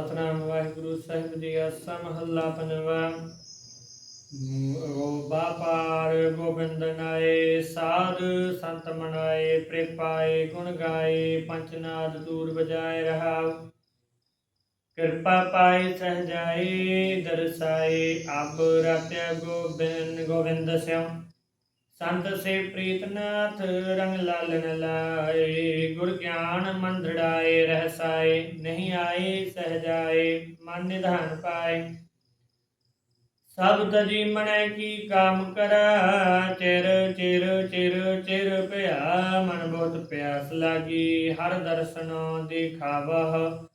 ਸਤਨਾਮ ਵਾਹਿਗੁਰੂ ਸਾਹਿਬ ਜੀ ਆਸਾ ਮਹੱਲਾ ਪੰਜਵਾ ਗੋ ਬਾਪਾਰ ਗੋਬਿੰਦ ਨਾਏ, ਸਾਧ ਸੰਤ ਮਨਾਏ, ਪ੍ਰਿਪਾਏ, ਗੁਣ ਗਾਏ ਪੰਚਨਾਦ ਦੂਰ ਬਜਾਏ ਰਹਾਉ ਕਿਰਪਾ ਪਾਏ, ਸਹਜਾਏ, ਦਰਸਾਏ, ਆਪ ਰਾਤਿਆ ਗੋਬਿੰਦ ਗੋਬਿੰਦ ਸਿਉ। ਸੰਤ ਸੇ ਪ੍ਰੀਤਨਾਥ ਰੰਗ ਲਾਲਨ ਲਾਏ, ਗੁਰ ਗਿਆਨ ਮੰਦੜਾਏ, ਰਹਿਸਾਏ, ਨਹੀਂ ਆਏ, ਸਹਜਾਏ, ਮਨ ਨਿਧਾਨ ਪਾਏ। ਸਭ ਤਜੀ ਮਨੈ ਕੀ ਕਾਮ ਕਰੈ, ਚਿਰ ਚਿਰ ਚਿਰ ਚਿਰ ਭਇਆ ਮਨ ਬਹੁਤ ਪਿਆਸ ਲਾਗੀ, ਹਰ ਦਰਸ਼ਨ ਦੇਖਾਵਹ,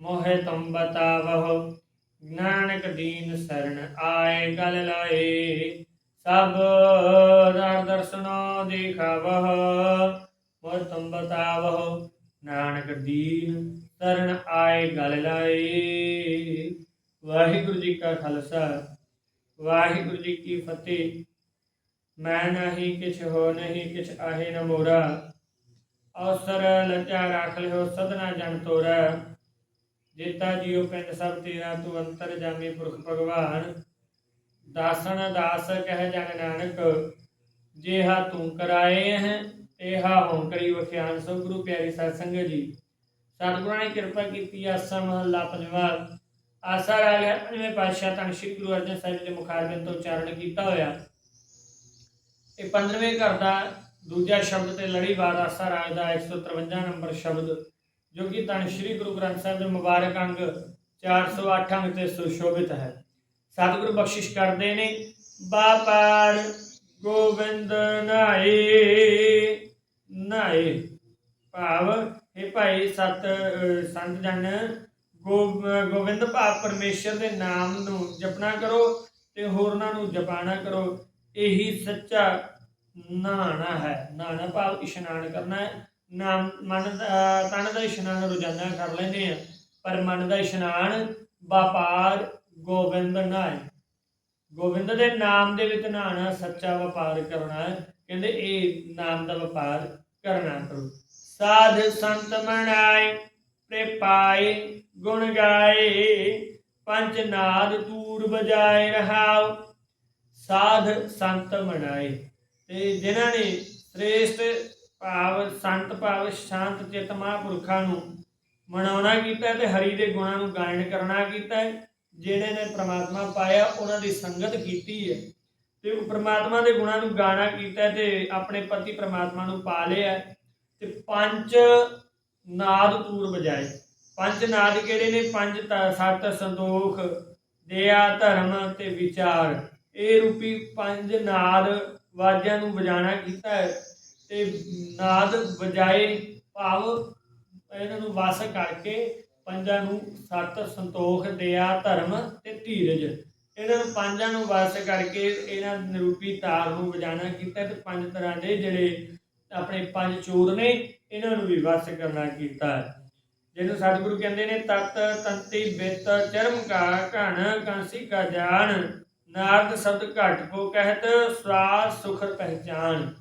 ਮੋਹਿ ਤੁਮ ਬਤਾਵਹ। ਨਾਨਕ ਦੀਨ ਸਰਣ ਆਏ, ਗਲ ਲਾਏ ਸਭ ਦਰ ਦਰਸ਼ਨੋ ਦੇਖਾਵਹ ਮੋਹਿ ਤੁਮ ਬਤਾਵਹ ਨਾਨਕ ਦੀਨ ਸਰਣ ਆਏ ਗਲ ਲਾਏ। ਵਾਹਿਗੁਰੂ ਜੀ ਕਾ ਖਾਲਸਾ, ਵਾਹਿਗੁਰੂ ਜੀ ਕੀ ਫਤਿਹ। ਮੈਂ ਨਹੀਂ ਕਿਛ ਹੋ ਨਹੀਂ ਕਿਛ ਆਹੇ ਨ ਮੋਰਾ। ਅਵਸਰ ਲਚਾ ਰਾਖ ਲਿਓ ਸਦਨਾ ਜਨ ਤੋਰਾ। ਜੇਤਾ ਜੀਉ ਪਿੰਡ ਸਭ ਤੇਰਾ, ਤੂੰ ਅੰਤਰ ਜਾਮੀ ਪੁਰਖ ਭਗਵਾਨ। ਦਾਸਨ ਦਾਸ ਕਹਿ ਜਨ ਨਾਨਕ, ਜੇਹਾ ਤੂੰ ਕਰਾਏ ਹੈ, ਤੇਹਾ ਹੋਂ ਕਰੀ ਵਖਿਆਨ। ਸੋ ਗੁਰੂ ਪਿਆਰੀ ਸਾਧ ਸੰਗਤ ਜੀ, ਸਤਿਗੁਰਾਂ ਨੇ ਕਿਰਪਾ ਕੀਤੀ, ਆਸਾ ਮਹੱਲਾ ਪੰਜਵਾ। ਆਸਾ ਰਾਗ ਪੰਜਵੇਂ ਪਾਤਸ਼ਾਹ ਧੰਨ ਸ਼੍ਰੀ ਗੁਰੂ ਅਰਜਨ ਸਾਹਿਬ ਦੇ ਮੁਖਾਰਬਿੰਦ ਤੋਂ ਉਚਾਰਨ ਕੀਤਾ ਹੋਇਆ। ਇਹ 15ਵੇਂ ਘਰ ਦਾ ਦੂਜਾ ਸ਼ਬਦ ਤੇ ਲੜੀਵਾਰ ਆਸਾ ਰਾਗ ਦਾ 153 ਨੰਬਰ ਸ਼ਬਦ, ਜੋ ਕਿ ਧੰਨ ਸ਼੍ਰੀ ਗੁਰੂ ਗ੍ਰੰਥ ਸਾਹਿਬ ਦੇ ਮੁਬਾਰਕ ਅੰਗ 408 ਅੰਗ ਤੇ ਸੁਸ਼ੋਭਿਤ ਹੈ। ਸਤਿਗੁਰੂ ਬਖਸ਼ਿਸ਼ ਕਰਦੇ ਨੇ। ਬਾਪਾਰ ਗੋਬਿੰਦ ਨਾਏ ਨਾਏ। ਭਾਵ ਇਹ ਭਾਈ ਸਤ, ਸੰਤ ਜਨ ਗੋ- ਗੋਬਿੰਦ ਭਾਵ ਪਰਮੇਸ਼ਰ ਦੇ ਨਾਮ ਨੂੰ ਜਪਣਾ ਕਰੋ ਤੇ ਹੋਰਨਾਂ ਨੂੰ ਜਪਾਣਾ ਕਰੋ। ਇਹੀ ਸੱਚਾ ਨਹਾਣਾ ਹੈ। ਨਹਾਣਾ ਭਾਵ ਇਸ਼ਨਾਨ ਕਰਨਾ ਹੈ। ਨਾਮ, ਮਨ ਦਾ, ਤਨ ਦਾ ਇਸ਼ਨਾਨ ਰੋਜ਼ਾਨਾ ਕਰ ਲੈਂਦੇ ਆ ਪਰ ਮਨ ਦਾ ਇਸ਼ਨਾਨ, ਵਪਾਰ ਗੋਬਿੰਦ ਨਾਏ ਗੋਬਿੰਦ ਦੇ ਨਾਮ ਦੇ ਵਿੱਚ ਨਹਾਣਾ ਸੱਚਾ ਵਪਾਰ ਕਰਨਾ ਹੈ। ਕਹਿੰਦੇ ਇਹ ਨਾਮ ਦਾ ਵਪਾਰ ਕਰਨਾ ਕਰੋ ਸਾਧ ਸੰਤ ਮਨਾਏ, ਪ੍ਰਿਪਾਏ, ਗੁਣ ਗਾਏ, ਪੰਜ ਨਾਦ ਤੂਰ ਬਜਾਏ ਰਹਾਉ। ਸਾਧ ਸੰਤ ਮਨਾਏ। ਤੇ ਜਿਨ੍ਹਾਂ ਨੇ ਸ੍ਰੇਸ਼ਟ ਭਾਵ, ਸੰਤ ਭਾਵ, ਸ਼ਾਂਤ ਚਿਤ ਮਹਾਂਪੁਰਖਾਂ ਨੂੰ ਮਨਾਉਣਾ ਕੀਤਾ ਤੇ ਹਰੀ ਦੇ ਗੁਣਾਂ ਨੂੰ ਗਾਇਨ ਕਰਨਾ ਕੀਤਾ ਜਿਹੜੇ ਨੇ ਪ੍ਰਮਾਤਮਾ ਪਾਇਆ, ਉਹਨਾਂ ਦੀ ਸੰਗਤ ਕੀਤੀ ਹੈ। ਤੇ ਉਹ ਪ੍ਰਮਾਤਮਾ ਦੇ ਗੁਣਾਂ ਨੂੰ ਗਾਣਾ ਕੀਤਾ ਤੇ ਆਪਣੇ ਪਤੀ ਪ੍ਰਮਾਤਮਾ ਨੂੰ ਪਾ ਲਿਆ। ਤੇ ਪੰਜ ਨਾਦ ਤੂਰ ਵਜਾਏ। ਪੰਜ ਨਾਦ ਕਿਹੜੇ ਨੇ? ਪੰਜ ਸੱਤ ਸੰਤੋਖ ਦਇਆ, ਧਰਮ ਤੇ ਵਿਚਾਰ। ਇਹ ਰੂਪੀ ਪੰਜ ਨਾਦ ਵਾਜਿਆਂ ਨੂੰ ਵਜਾਣਾ ਕੀਤਾ ਹੈ। ਤੇ ਨਾਦ ਵਜਾਏ ਭਾਵ ਇਹਨਾਂ ਨੂੰ ਵਸ ਕਰਕੇ ਪੰਜਾਂ ਨੂੰ ਸੱਤ ਸੰਤੋਖ, ਦਇਆ, ਧਰਮ ਤੇ ਧੀਰਜ। ਇਹਨਾਂ ਨੂੰ ਪੰਜਾਂ ਨੂੰ ਵਸ ਕਰਕੇ ਇਹਨਾਂ ਨਿਰੂਪੀ ਤਾਰ ਨੂੰ ਵਜਾਣਾ ਕੀਤਾ ਤੇ ਪੰਜ ਤਰ੍ਹਾਂ ਦੇ ਜਿਹੜੇ ਆਪਣੇ ਪੰਜ ਚੋਰ ਨੇ, ਇਹਨਾਂ ਨੂੰ ਵੀ ਵਸ ਕਰਨਾ ਕੀਤਾ। ਜਿਹਨੂੰ ਸਤਿਗੁਰੂ ਕਹਿੰਦੇ ਨੇ, ਤਤ, ਤੰਤੀ, ਬਿਤ, ਚਰਮ, ਕਾ, ਘਣ, ਕਾਂਸੀ, ਕਾ ਜਾਣ ਨਾਰਦ ਸ਼ਬਦ ਘਟ, ਕੋ, ਕਹਿਤ, ਸਵਾਸ, ਸੁਖਰ, ਪਹਿਚਾਨ।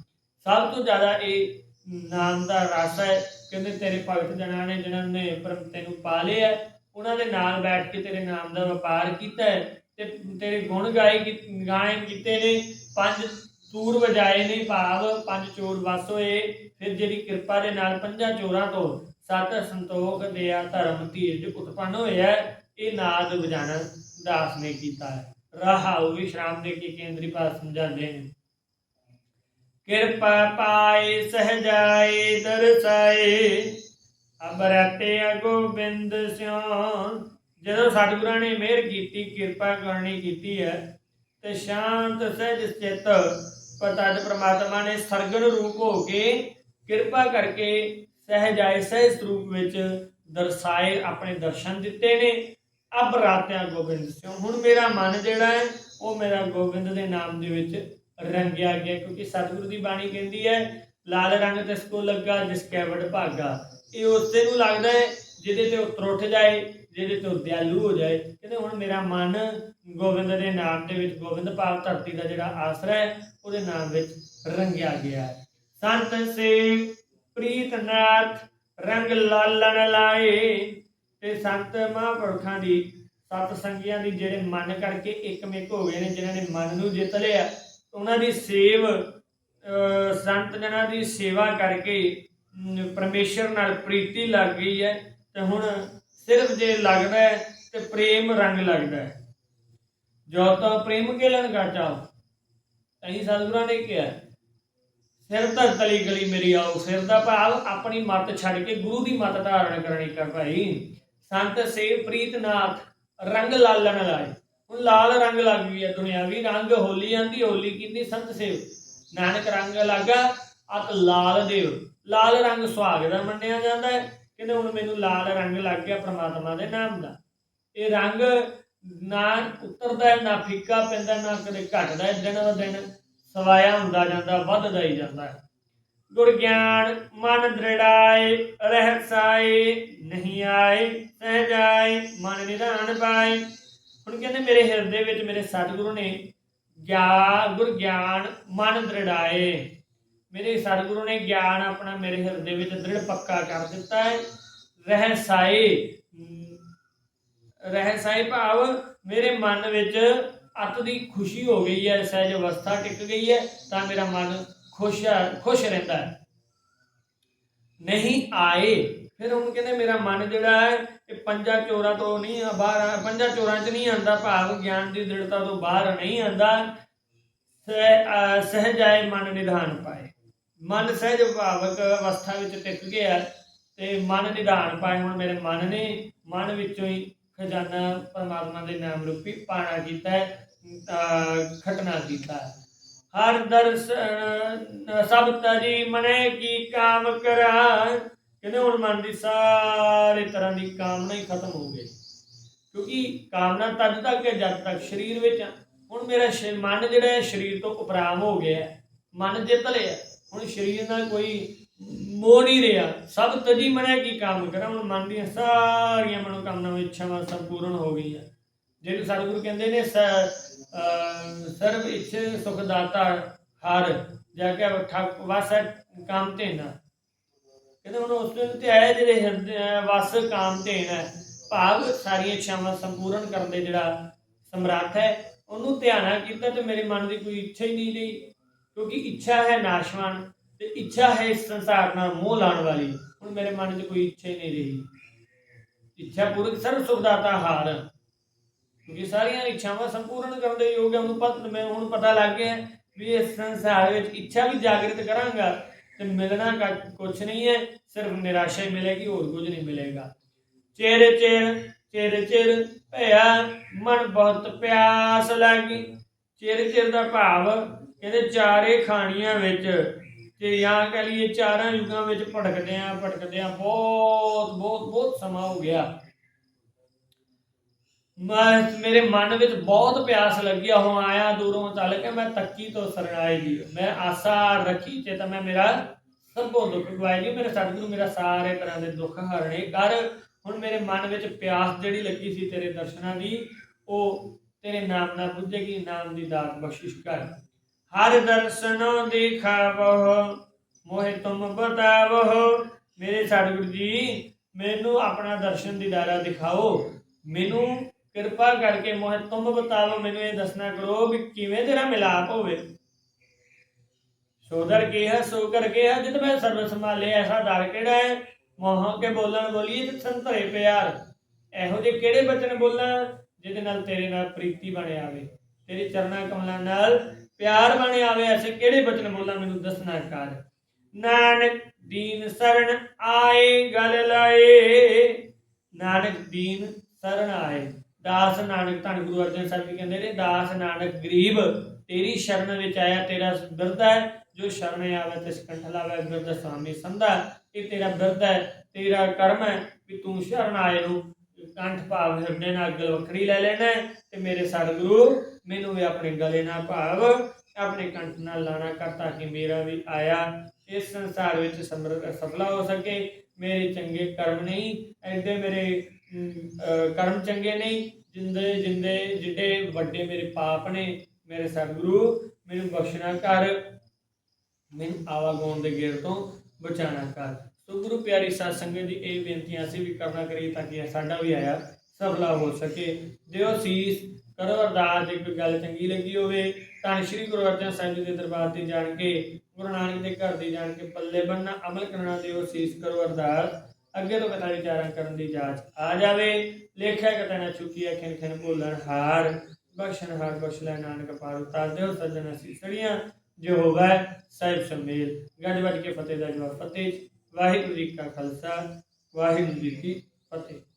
ਸਭ ਤੋਂ ਜ਼ਿਆਦਾ ਇਹ ਨਾਮ ਦਾ ਰਸ ਹੈ। ਕਹਿੰਦੇ ਤੇਰੇ ਭਗਤ ਜਨਾਂ ਨੇ, ਜਿਨ੍ਹਾਂ ਨੇ ਪਰਮ ਤੈਨੂੰ ਪਾ ਲਿਆ ਉਹਨਾਂ ਦੇ ਨਾਲ ਬੈਠ ਕੇ ਤੇਰੇ ਨਾਮ ਦਾ ਵਪਾਰ ਕੀਤਾ ਹੈ ਤੇ ਤੇਰੇ ਗੁਣ ਗਾਏ ਕੀ- ਗਾਏ ਕੀਤੇ ਨੇ। ਪੰਜ ਸੂਰ ਵਜਾਏ ਨੇ ਭਾਵ, ਪੰਜ ਚੋਰ ਵਸ ਹੋਏ। ਫਿਰ ਜਿਹੜੀ ਕਿਰਪਾ ਦੇ ਨਾਲ ਪੰਜਾਂ ਚੋਰਾਂ ਤੋਂ ਸਤ ਸੰਤੋਖ ਦਿਆ ਧਰਮ, ਧੀਰਜ, ਉਤਪੰਨ ਹੋਇਆ ਇਹ ਨਾਦ ਵਜਾਣਾ ਦਾਸ ਨੇ ਕੀਤਾ ਹੈ। ਰਹਾਉ ਵਿਸ਼ਰਾਮ ਦੇ ਕੇ ਕੇਂਦਰੀ ਪਾਸ ਸਮਝਾਉਂਦੇ ਨੇ। ਕਿਰਪਾ ਪਾਏ, ਸਹਜਾਏ, ਦਰਸਾਏ। ਅਬ ਗੋਬਿੰਦ ਸਿਉ ਜਦੋਂ ਸਤਿਗੁਰਾਂ ਨੇ ਮਿਹਰ ਕੀਤੀ, ਕਿਰਪਾ ਕਰਨੀ ਕੀਤੀ ਹੈ, ਤੇ ਸ਼ਾਂਤ, ਸਹਿਜ ਚਿੱਤ ਪਤਜ ਪ੍ਰਮਾਤਮਾ ਨੇ ਸਰਗਨ ਰੂਪ ਹੋ ਕੇ ਕਿਰਪਾ ਕਰਕੇ ਸਹਿਜਾਏ, ਸਹਿਜ ਸਰੂਪ ਵਿੱਚ ਦਰਸਾਏ, ਆਪਣੇ ਦਰਸ਼ਨ ਦਿੱਤੇ ਨੇ। ਅਬ ਰਾਤਿਆਂ ਗੋਬਿੰਦ ਸਿਉ ਹੁਣ ਮੇਰਾ ਮਨ ਜਿਹੜਾ ਹੈ, ਉਹ ਮੇਰਾ ਗੋਬਿੰਦ ਦੇ ਨਾਮ ਦੇ ਵਿੱਚ ਰੰਗਿਆ ਗਿਆ, ਕਿਉਂਕਿ ਸਤਿਗੁਰੂ ਦੀ ਬਾਣੀ ਕਹਿੰਦੀ ਹੈ, ਲਾਲ ਰੰਗ ਤਿਸ ਕੋ ਲੱਗਾ, ਜਿਸ ਕੈ ਵਡ ਭਾਗਾ। ਇਹ ਉਸੇ ਨੂੰ ਲੱਗਦਾ ਹੈ, ਜਿਹਦੇ ਤੇ ਉਹ ਤਰੁੱਠ ਜਾਏ, ਜਿਹਦੇ ਤੇ ਉਹ ਦਿਆਲੂ ਹੋ ਜਾਏ। ਕਹਿੰਦੇ ਹੁਣ ਮੇਰਾ ਮਨ ਗੋਬਿੰਦ ਦੇ ਨਾਮ ਦੇ ਵਿੱਚ, ਗੋਬਿੰਦ ਭਾਵ ਧਰਤੀ ਦਾ ਜਿਹੜਾ ਆਸਰਾ ਹੈ, ਉਹਦੇ ਨਾਮ ਵਿੱਚ ਰੰਗਿਆ ਗਿਆ ਹੈ। ਸੰਤ ਸੇ ਪ੍ਰੀਤ ਨਾਥ, ਰੰਗ ਲਾਲਣ ਲਾਏ। ਤੇ ਸੰਤ ਮਹਾਂਪੁਰਖਾਂ ਦੀ ਸਤ ਸੰਗੀਆਂ ਦੀ ਜਿਹੜੇ ਮਨ ਕਰਕੇ ਇੱਕ ਹੋ ਗਏ ਨੇ, ਜਿਨ੍ਹਾਂ ਨੇ ਮਨ ਨੂੰ ਜਿੱਤ ਲਿਆ ਉਹਨਾਂ ਦੀ ਸੇਵ ਅਹ ਸੰਤ ਜਨਾਂ ਦੀ ਸੇਵਾ ਕਰਕੇ ਅਮ, ਪਰਮੇਸ਼ਰ ਨਾਲ ਪ੍ਰੀਤੀ ਲੱਗ ਗਈ ਹੈ ਤੇ ਹੁਣ ਸਿਰਫ ਜੇ ਲੱਗਦਾ ਹੈ ਤੇ ਪ੍ਰੇਮ ਰੰਗ ਲੱਗਦਾ ਹੈ। ਜੋ ਤਾਂ ਪ੍ਰੇਮ ਕੇਲਨ ਗਾਚਾ ਅਹੀਂ ਸਤਿਗੁਰਾਂ ਨੇ ਕਿਹਾ ਸਿਰ ਧਰ ਤਲੀ ਗਲੀ ਮੇਰੀ ਆਓ ਸਿਰ ਦਾ ਭਾਵ ਆਪਣੀ ਮੱਤ ਛੱਡ ਕੇ ਗੁਰੂ ਦੀ ਮਤ ਧਾਰਨ ਕਰਨੀ ਕਰ ਭਾਈ। ਸੰਤ ਸੇਵ ਪ੍ਰੀਤਨਾਥ ਰੰਗ ਲਾਲਣ ਲਾਏ ਹੁਣ ਲਾਲ ਰੰਗ ਲੱਗ ਗਈ ਹੈ ਦੁਨਿਆਵੀ ਰੰਗ ਹੋਲੀ ਆਂਦੀ, ਹੋਲੀ ਕਿੰਨੀ? ਸੰਤ ਸੇਵ। ਨਾਨਕ ਰੰਗ ਲੱਗਾ ਅਤ ਲਾਲ ਦੇਵ। ਲਾਲ ਰੰਗ ਸੁਹਾਗ ਦਾ ਮੰਨਿਆ ਜਾਂਦਾ ਹੈ। ਕਹਿੰਦੇ ਹੁਣ ਮੈਨੂੰ ਲਾਲ ਰੰਗ ਲੱਗ ਗਿਆ ਪ੍ਰਮਾਤਮਾ ਦੇ ਨਾਮ ਦਾ। ਇਹ ਰੰਗ ਨਾ ਉਤਰਦਾ ਨਾ ਫਿੱਕਾ ਪੈਂਦਾ, ਨਾ ਕਦੇ ਘਟਦਾ। ਦਿਨ ਦਾ ਦਿਨ ਸਵਾਇਆ ਹੁੰਦਾ ਜਾਂਦਾ, ਵੱਧਦਾ ਹੀ ਜਾਂਦਾ ਹੈ। ਗੁਰ ਗਿਆਨ ਮਨ ਦ੍ਰਿੜਾਏ, ਰਹਿਤ ਨਹੀਂ ਆਏ ਸਹਿ ਜਾਏ ਮਨ ਨਿਧਾਨ ਪਾਏ। ਹੁਣ ਕਹਿੰਦੇ ਮੇਰੇ ਹਿਰਦੇ ਵਿੱਚ ਮੇਰੇ ਸਤਿਗੁਰੂ ਨੇ ਗਿਆ ਗੁਰ ਗਿਆਨ ਮਨ ਦ੍ਰਿੜਾਏ। ਮੇਰੇ ਸਤਿਗੁਰੂ ਨੇ ਗਿਆਨ ਆਪਣਾ ਮੇਰੇ ਹਿਰਦੇ ਵਿੱਚ ਦ੍ਰਿੜ ਪੱਕਾ ਕਰ ਦਿੱਤਾ ਹੈ। ਰਹਿ ਸਾਏ ਭਾਵ ਮੇਰੇ ਮਨ ਵਿੱਚ ਅਤ ਦੀ ਖੁਸ਼ੀ ਹੋ ਗਈ ਹੈ, ਸਹਿਜ ਅਵਸਥਾ ਟਿਕ ਗਈ ਹੈ, ਤਾਂ ਮੇਰਾ ਮਨ ਖੁਸ਼ ਖੁਸ਼ ਰਹਿੰਦਾ ਹੈ। ਨਹੀਂ ਆਏ ਫਿਰ ਹੁਣ ਕਹਿੰਦੇ ਮੇਰਾ ਮਨ ਜਿਹੜਾ ਹੈ ਇਹ ਪੰਜਾਂ ਚੋਰਾਂ ਤੋਂ ਨਹੀਂ ਆ- ਬਾਹਰ ਪੰਜਾਂ ਚੋਰਾਂ 'ਚ ਨਹੀਂ ਆਂਦਾ ਭਾਵ ਗਿਆਨ ਦੀ ਦ੍ਰਿੜਤਾ ਤੋਂ ਬਾਹਰ ਨਹੀਂ ਆਂਦਾ ਸਹਿਜ ਆਏ ਮਨ ਨਿਧਾਨ ਪਾਏ। ਮਨ ਸਹਿਜ ਭਾਵਕ ਅਵਸਥਾ ਵਿੱਚ ਟਿਕ ਗਿਆ ਤੇ ਮਨ ਨਿਧਾਨ ਪਾਏ। ਹੁਣ ਮੇਰੇ ਮਨ ਨੇ ਮਨ ਵਿੱਚੋਂ ਹੀ ਖਜ਼ਾਨਾ ਪਰਮਾਤਮਾ ਦੇ ਨਾਮ ਰੂਪੀ ਪਾਣਾ ਕੀਤਾ ਖਟਨਾ ਕੀਤਾ ਹਰ ਦਰਸ਼ਨ ਸਭ ਤਜੀ ਮਨੇ ਕੀ ਕਾਮ ਕਰਾ? ਕਹਿੰਦੇ ਹੁਣ ਮਨ ਦੀ ਸਾਰੇ ਤਰ੍ਹਾਂ ਦੀ ਕਾਮਨਾ ਹੀ ਖਤਮ ਹੋ ਗਈ। ਕਿਉਂਕਿ ਕਾਮਨਾ ਤਦ ਤੱਕ ਹੈ ਜਦ ਤੱਕ ਸਰੀਰ ਵਿੱਚ ਹੁਣ ਮੇਰਾ ਮਨ ਜਿਹੜਾ ਹੈ ਸਰੀਰ ਤੋਂ ਉਪਰਾਮ ਹੋ ਗਿਆ ਮਨ ਜਿੱਤ ਲਿਆ। ਹੁਣ ਸਰੀਰ ਨਾਲ ਕੋਈ ਮੋਹ ਨਹੀਂ ਰਿਹਾ। ਸਭ ਤਜੀ ਮਨੈ ਕੀ ਕਾਮ ਕਰਾਂ। ਹੁਣ ਮਨ ਦੀਆਂ ਸਾਰੀਆਂ ਮਨੋਕਾਮਨਾਵਾਂ, ਇੱਛਾਵਾਂ ਸਭ ਪੂਰਨ ਹੋ ਗਈਆਂ। ਜਿਹੜੇ ਸਤਿਗੁਰੂ ਕਹਿੰਦੇ ਨੇ, ਸ- ਅਹ ਸਰਬ ਇੱਛੇ ਸੁਖ ਦਾਤਾ ਹਰ। ਜਾ ਕੇ ਠੱਕ ਵਸ ਕਾਮ ਤੇ ਕਹਿੰਦੇ ਹੁਣ ਉਸ ਦਿਨ ਤੇ ਆਇਆ ਜਿਹੜੇ ਹਿਰਦੇ ਵਸ, ਕਾਮ ਤੇ ਹੈ ਭਾਵ ਸਾਰੀਆਂ ਇੱਛਾਵਾਂ ਸੰਪੂਰਨ ਕਰਨ ਦੇ ਜਿਹੜਾ ਸਮਰੱਥ ਹੈ, ਉਹਨੂੰ ਧਿਆਨਾ ਕੀਤਾ ਤੇ ਮੇਰੇ ਮਨ ਦੀ ਕੋਈ ਇੱਛਾ ਹੀ ਨਹੀਂ ਰਹੀ, ਕਿਉਂਕਿ ਇੱਛਾ ਹੈ ਨਾਸ਼ਵਾਨ ਤੇ ਇੱਛਾ ਹੈ ਇਸ ਸੰਸਾਰ ਨਾਲ ਮੋਹ ਲਾਉਣ ਵਾਲੀ, ਹੁਣ ਮੇਰੇ ਮਨ 'ਚ ਕੋਈ ਇੱਛਾ ਹੀ ਨਹੀਂ ਰਹੀ। ਇੱਛਾ ਪੂਰਕ ਸਰਬ ਸੁਖ ਹਾਰ ਕਿਉਂਕਿ ਸਾਰੀਆਂ ਇੱਛਾਵਾਂ ਸੰਪੂਰਨ ਕਰਨ ਦੇ ਯੋਗ ਹੈ, ਉਹਨੂੰ ਪਤ, ਮੈਂ ਹੁਣ ਪਤਾ ਲੱਗ ਗਿਆ ਵੀ ਇਸ ਸੰਸਾਰ ਵਿੱਚ ਇੱਛਾ ਵੀ ਜਾਗਰਿਤ ਕਰਾਂਗਾ ਤੇ ਮਿਲਣਾ ਕੁਝ ਨਹੀਂ ਹੈ, ਸਿਰਫ ਨਿਰਾਸ਼ਾ ਹੀ ਮਿਲੇਗੀ, ਹੋਰ ਕੁਝ ਨਹੀਂ ਮਿਲੇਗਾ। ਚਿਰ ਚਿਰ ਚਿਰ ਚਿਰ ਭਇਆ, ਮਨ ਬਹੁਤ ਪਿਆਸ ਲੱਗੀ। ਚਿਰ ਚਿਰ ਦਾ ਭਾਵ ਕਹਿੰਦੇ ਚਾਰੇ ਖਾਣੀਆਂ ਵਿੱਚ ਤੇ ਜਾਂ ਕਹ ਲਈਏ ਚਾਰਾਂ ਯੁੱਗਾਂ ਵਿੱਚ ਭਟਕਦੇ ਆ ਭਟਕਦੇ ਆ ਬਹੁਤ ਬਹੁਤ ਬਹੁਤ ਸਮਾਂ ਹੋ ਗਿਆ। ਮੈਂ ਮੇਰੇ ਮਨ ਵਿੱਚ ਬਹੁਤ ਪਿਆਸ ਲੱਗੀ ਉਹ ਆਇਆ ਦੂਰੋਂ ਚੱਲ ਕੇ ਮੈਂ ਤੱਕੀ ਤੋਂ ਸਰਣਾਏ ਜੀ ਮੈਂ ਆਸਾ ਰੱਖੀ ਚੇਤ ਮੈਂ ਮੇਰਾ ਸਭੋ ਦੁੱਖ ਗਵਾਏ ਜੀ। ਮੇਰੇ ਸਤਿਗੁਰੂ, ਮੇਰਾ ਸਾਰੇ ਤਰ੍ਹਾਂ ਦੇ ਦੁੱਖ ਹਰਣੇ ਕਰ। ਹੁਣ ਮੇਰੇ ਮਨ ਵਿੱਚ ਪਿਆਸ ਜਿਹੜੀ ਲੱਗੀ ਸੀ ਤੇਰੇ ਦਰਸ਼ਨਾਂ ਦੀ, ਉਹ ਤੇਰੇ ਨਾਮ ਨਾਲ ਬੁੱਝੇਗੀ ਨਾਮ ਦੀ ਦਾਤ ਬਖਸ਼ਿਸ਼ ਕਰ। ਹਰ ਦਰਸ਼ਨੋਂ ਦਿਖਾਵੋ, ਮੋਹਿ ਤੁਮ ਬਤਾਵੋ। ਮੇਰੇ ਸਤਿਗੁਰੂ ਜੀ, ਮੈਨੂੰ ਆਪਣਾ ਦਰਸ਼ਨ ਦੀਦਾਰਾ ਦਿਖਾਓ। ਮੈਨੂੰ ਕਿਰਪਾ ਕਰਕੇ ਮੋਹਿ ਤੁਮ ਬਤਾਵੋ, ਮੈਨੂੰ ਇਹ ਦੱਸਣਾ ਕਰੋ ਵੀ ਕਿਵੇਂ ਤੇਰਾ ਮਿਲਾਪ ਹੋਵੇ। ਸੋਦਰ ਕੀ ਹੈ ਸੋ ਕਰ ਹੈ ਜਿਤ ਮੈਂ ਸਰਬ ਸੰਭਾਲੇ, ਐਸਾ ਦਰ ਕਿਹੜਾ ਹੈ? ਮੋਹ ਕੇ ਬੋਲਣ ਬੋਲੀਏ ਜਿਤ ਸੰਤਰੇ ਪਿਆਰ। ਇਹੋ ਜਿਹੇ ਕਿਹੜੇ ਬਚਨ ਬੋਲਾਂ, ਜਿਹਦੇ ਨਾਲ ਤੇਰੇ ਨਾਲ ਪ੍ਰੀਤੀ ਬਣ ਆਵੇ? ਤੇਰੇ ਚਰਨਾਂ ਕਮਲਾਂ ਨਾਲ ਪਿਆਰ ਬਣ ਆਵੇ, ਐਸੇ ਕਿਹੜੇ ਬਚਨ ਬੋਲਾਂ, ਮੈਨੂੰ ਦੱਸਣਾ ਕਰ। ਨਾਨਕ ਦੀਨ ਸਰਣ ਆਏ, ਗਲ ਲਾਏ। ਨਾਨਕ ਦੀਨ ਸਰਣ ਆਏ। ਦਾਸ ਨਾਨਕ, ਧੰਨ ਗੁਰੂ ਅਰਜਨ ਸਾਹਿਬ ਜੀ ਕਹਿੰਦੇ ਨੇ, ਦਾਸ ਨਾਨਕ ਗਰੀਬ, ਤੇਰੀ ਸ਼ਰਨ ਵਿੱਚ ਆਇਆ, ਤੇਰਾ ਬਿਰਧ ਹੈ, ਜੋ ਸ਼ਰਨ ਆਵੇ ਤਿਸ ਕੰਠ ਲਾਵੇ ਬਿਰਧ ਸਾਮੀ ਸੰਧਾ ਇਹ ਤੇਰਾ ਬਿਰਧ ਹੈ, ਤੇਰਾ ਕਰਮ ਹੈ, ਵੀ ਤੂੰ ਸ਼ਰਨ ਆਏ ਨੂੰ, ਕੰਠ ਭਾਵ ਹਿਰਦੇ ਨਾਲ ਗਲ ਵੱਖਰੀ ਲੈ ਲੈਣਾ ਤੇ ਮੇਰੇ ਸਤਿਗੁਰੂ, ਮੈਨੂੰ ਵੀ ਆਪਣੇ ਗਲੇ ਨਾਲ ਭਾਵ, ਆਪਣੇ ਕੰਠ ਨਾਲ ਲਾਣਾ ਕਰਤਾ ਕਿ ਮੇਰਾ ਵੀ ਆਇਆ, ਇਸ ਸੰਸਾਰ ਵਿੱਚ ਸਫਲਾ ਹੋ ਸਕੇ, ਮੇਰੇ ਚੰਗੇ ਕਰਮ ਨਹੀਂ, ਐਡੇ ਮੇਰੇ ਕਰਮ ਚੰਗੇ ਨਹੀਂ ਜਿੰਦੇ ਜਿੰਦੇ, ਜਿੱਡੇ ਵੱਡੇ ਮੇਰੇ ਪਾਪ ਨੇ, ਮੇਰੇ ਸਤਿਗੁਰੂ, ਮੈਨੂੰ ਬਖਸ਼ਣਾ ਕਰ, ਮੈਨੂੰ ਆਵਾਗੋਣ ਦੇ ਗੇਰ ਤੋਂ ਬਚਾਣਾ ਕਰ। ਸੋ ਗੁਰੂ ਪਿਆਰੀ ਸਾਧ ਸੰਗਤ ਦੀ ਇਹ ਬੇਨਤੀ ਅਸੀਂ ਵੀ ਕਰਨਾ ਕਰੀਏ ਤਾਂ ਕਿ ਸਾਡਾ ਵੀ ਆਇਆ ਸਫਲਾ ਹੋ ਸਕੇ। ਦਿਓ ਸੀਸ, ਕਰੋ ਅਰਦਾਸ, ਜੇ ਕੋਈ ਗੱਲ ਚੰਗੀ ਲੱਗੀ ਹੋਵੇ, ਤਾਂ ਸ੍ਰੀ ਗੁਰੂ ਅਰਜਨ ਸਾਹਿਬ ਜੀ ਦੇ ਦਰਬਾਰ ਤੇ ਜਾਣ ਕੇ, ਗੁਰੂ ਨਾਨਕ ਦੇ ਘਰ ਦੇ ਜਾਣ ਕੇ ਪੱਲੇ ਬੰਨਣਾ ਅਮਲ ਕਰਨਾ ਦਿਓ ਸੀਸ, ਕਰੋ ਅਰਦਾਸ। ਅੱਗੇ ਤੋਂ ਕਥਾ ਵਿਚਾਰਾਂ ਕਰਨ ਦੀ ਜਾਚ ਆ ਜਾਵੇ। ਲੇਖਿਆ ਕਥਾ ਨਾ ਚੁਕੀਆ ਖਿਨ ਖਿਨ ਭੁੱਲਣ ਹਾਰ, ਬਖਸ਼ਣ ਹਾਰ ਬਖਸ਼ ਲੈ ਨਾਨਕ ਪਾਰ ਉਤਾਰ ਦਿਓ, ਸੱਜਣ ਸੀਸੜੀਆਂ ਜੋ ਹੋਵੇ ਸਾਹਿਬ ਸੰਮੇਲ। ਗੱਜ ਵੱਜ ਕੇ ਫਤਿਹ ਦਾ ਜਵਾਬ, ਫਤਿਹ ਵਾਹਿਗੁਰੂ ਜੀ ਕਾ ਖਾਲਸਾ, ਵਾਹਿਗੁਰੂ ਜੀ ਕੀ ਫਤਿਹ।